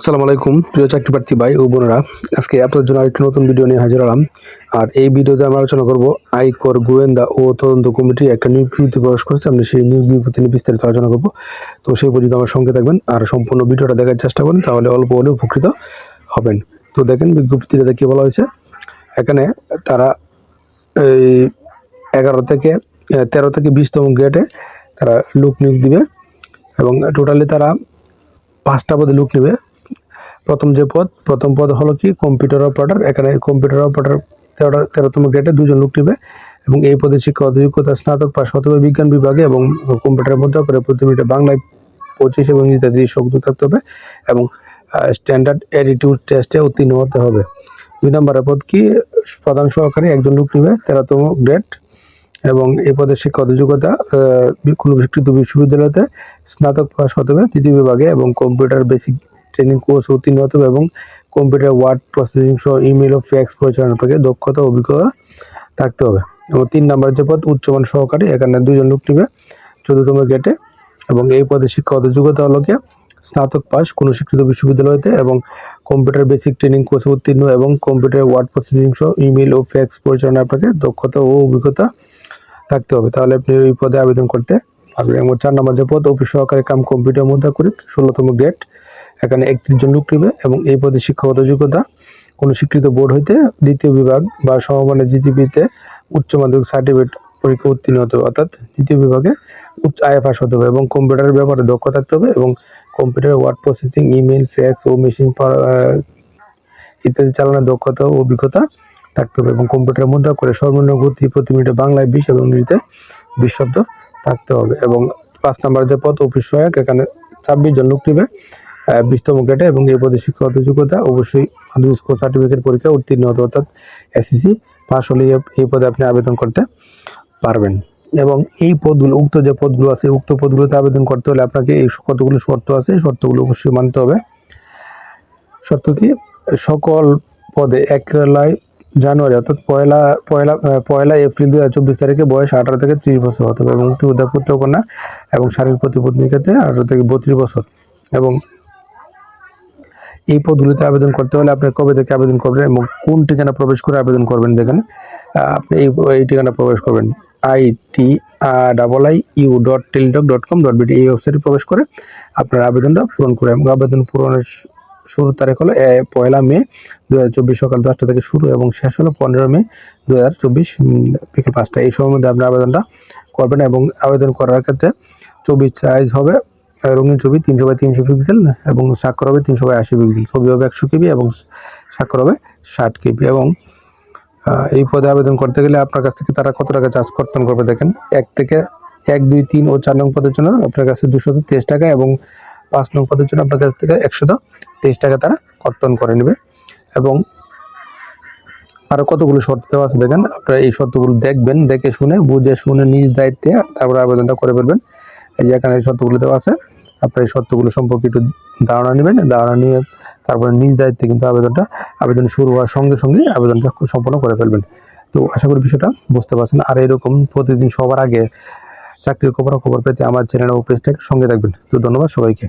আসসালামু আলাইকুম, প্রিয় চাকরি প্রার্থী ভাই ও বোনেরা। আজকে আপনাদের জন্য আরেকটি নতুন ভিডিও নিয়ে হাজির হলাম। আর এই ভিডিওতে আমরা আলোচনা করব আয়কর গোয়েন্দা ও তদন্ত কমিটি একটা নিয়োগ বিজ্ঞপ্তি প্রকাশ করেছে। আমরা সেই নিয়োগ বিজ্ঞপ্তি নিয়ে বিস্তারিত আলোচনা করব। তো সেই পর্যন্ত আমার সঙ্গে থাকবেন আর সম্পূর্ণ ভিডিওটা দেখার চেষ্টা করুন, তাহলে অল্প হলেও উপকৃত হবেন। তো দেখেন বিজ্ঞপ্তিটাতে কী বলা হয়েছে? এখানে তারা এই এগারো থেকে তেরো থেকে বিশতম গ্রেডে তারা লোক নিয়োগ দিবে এবং টোটালি তারা পাঁচটা পদে লোক নেবে। প্রথম যে পদ, প্রথম পদ হলো কি? কম্পিউটার অপারেটর এখানে কম্পিউটার অপারেটর তেরোটা তেরোতম গ্রেডে দুজন লোক নেবে এবং এই পদে শিক্ষা অযোগ্যতা স্নাতক, পাশ হতে হবে বিজ্ঞান বিভাগে এবং কম্পিউটারের মধ্যে করে প্রতি মিনিটে বাংলায় পঁচিশ এবং ইংরেজিতে শব্দ থাকতে হবে এবং স্ট্যান্ডার্ড অ্যাটিটিউড টেস্টে উত্তীর্ণ হতে হবে। দুই নম্বরের পদ কি? প্রধান সহকারী একজন লোক নেবে তেরোতম গ্রেড এবং এই পদের শিক্ষা যোগ্যতা কোনো বিশ্ববিদ্যালয়তে স্নাতক পাস হতে হবে, তৃতীয় বিভাগে এবং কম্পিউটার বেসিক ট্রেনিং কোর্স উত্তীর্ণ হতে হবে এবং কম্পিউটার ওয়ার্ড প্রসেসিং সহ ইমেল ও ফ্যাক্স পরিচালনার প্রতি দক্ষতা, অভিজ্ঞতা থাকতে হবে। এবং তিন নম্বর যে পদ, উচ্চমান সহকারী, এখানে দুজন লোক নেবে চতুর্থম গেটে এবং এই পদে শিক্ষাগত যোগ্যতা হলো গিয়ে স্নাতক পাস কোনো স্বীকৃত বিশ্ববিদ্যালয়তে এবং কম্পিউটার বেসিক ট্রেনিং কোর্সে উত্তীর্ণ এবং কম্পিউটার ওয়ার্ড প্রসেসিং সহ ইমেল ও ফ্যাক্স পরিচালনার প্রতি দক্ষতা ও অভিজ্ঞতা থাকতে হবে। তাহলে আপনি ওই পদে আবেদন করতে পারবেন। এবং চার নম্বর যে পদ, অফিস সহকারী কাম কম্পিউটার মুদ্রা করি, ষোলোতম গ্রেড এখানে একত্রিশ জন লোক নেবে এবং এই পদে শিক্ষাগত যোগ্যতা, কোনো স্বীকৃত বোর্ড হইতে দ্বিতীয় বিভাগ বা সমমানের জিটিপিতে উচ্চ মাধ্যমিক সার্টিফিকেট পরীক্ষা উত্তীর্ণ হতে হবে। অর্থাৎ দ্বিতীয় বিভাগে উচ্চ আয় পাস হতে হবে এবং কম্পিউটারের ব্যাপারে দক্ষ থাকতে হবে এবং computer word processing email fax ও মেশিন ইত্যাদি চালানোর দক্ষতা ও অভিজ্ঞতা থাকতে হবে এবং কম্পিউটারের মুদ্রা করে সর্বনিম্ন গতি প্রতি মিনিটে বাংলায় বিশ এবং ইংরেজিতে বিশ শব্দ থাকতে হবে এবং পাঁচ নম্বর যে পদ, অফিস সহায়ক, এখানে ছাব্বিশ জন লোক নেবে। বিশতম গ্রেডে এবং এই পদে শিক্ষাগত যোগ্যতা অবশ্যই মাধ্যমিক স্কুল সার্টিফিকেট পরীক্ষা উত্তীর্ণ হতে অর্থাৎ এসএসসি পাস হলে এই- পদে আপনি আবেদন করতে পারবেন। এবং এই পদগুলো, উক্ত যে পদগুলো আছে, উক্ত পদগুলোতে আবেদন করতে হলে আপনাকে এই কতগুলো শর্ত আছে শর্তগুলো অবশ্যই মানতে হবে। শর্ত কি? সকল পদে এক জানুয়ারি অর্থাৎ পয়লা পয়লা পয়লা এপ্রিল দুই হাজার চব্বিশ তারিখে বয়স আঠারো থেকে ত্রিশ বছর হতে হবে এবং একটি উদয় পুত্র কন্যা এবং শারীরিক প্রতিপত্তির ক্ষেত্রে আঠারো থেকে বত্রিশ বছর। এবং এই পদগুলিতে আবেদন করতে হলে আপনি কবে থেকে আবেদন করবেন এবং কোন ঠিকানা প্রবেশ করে আবেদন করবেন দেখেন। আপনি এই এই ঠিকানা প্রবেশ করবেন। I T double I U dot Teletalk dot com dot BD এই ওয়েবসাইটে প্রবেশ করে আপনার আবেদনটা পূরণ করে এবং আবেদন পূরণের শুরুর তারিখ হলো পয়লা মে দু হাজার চব্বিশ সকাল দশটা থেকে শুরু এবং শেষ হলো পনেরো মে দু হাজার চব্বিশ বিকেল পাঁচটা এই সময়ের মধ্যে আপনি আবেদনটা করবেন এবং আবেদন করার ক্ষেত্রে ছবির সাইজ হবে। রঙিন ছবি তিনশো বাই তিনশো পিক্সেল এবং স্বাক্ষর হবে তিনশো বাই আশি পিক্সেল ছবি হবে একশো কেবি এবং স্বাক্ষর হবে ষাট কেবি এবং এই পদে আবেদন করতে গেলে আপনার কাছ থেকে তারা কত টাকা চার্জ কর্তন করবে দেখেন? এক থেকে এক, দুই, তিন ও চার নং পদের জন্য আপনার কাছে দুশো তেইশ টাকা এবং পাঁচ নং পদের জন্য আপনার কাছ থেকে একশো তেইশ টাকা তারা কর্তন করে নেবে এবং আরও কতগুলো শর্ত আছে দেখেন? আপনারা এই শর্তগুলো দেখবেন, দেখে শুনে, বুঝে শুনে নিজ দায়িত্বে তারপরে আবেদনটা করে ফেলবেন। এই যে এখানে শর্তগুলো দেওয়া আছে। আপনার এই শর্তগুলো সম্পর্কে একটু ধারণা নেবেন, ধারণা নিয়ে তারপরে নিজ দায়িত্বে কিন্তু আবেদনটা, আবেদন শুরু হওয়ার সঙ্গে সঙ্গে আবেদনটা সম্পন্ন করে ফেলবেন। তো আশা করি বিষয়টা বুঝতে পারছেন। আর এরকম প্রতিদিন সবার আগে চাকরির খবর খবর পেতে আমার চ্যানেল ও পেজটাকে সঙ্গে রাখবেন তো ধন্যবাদ সবাইকে।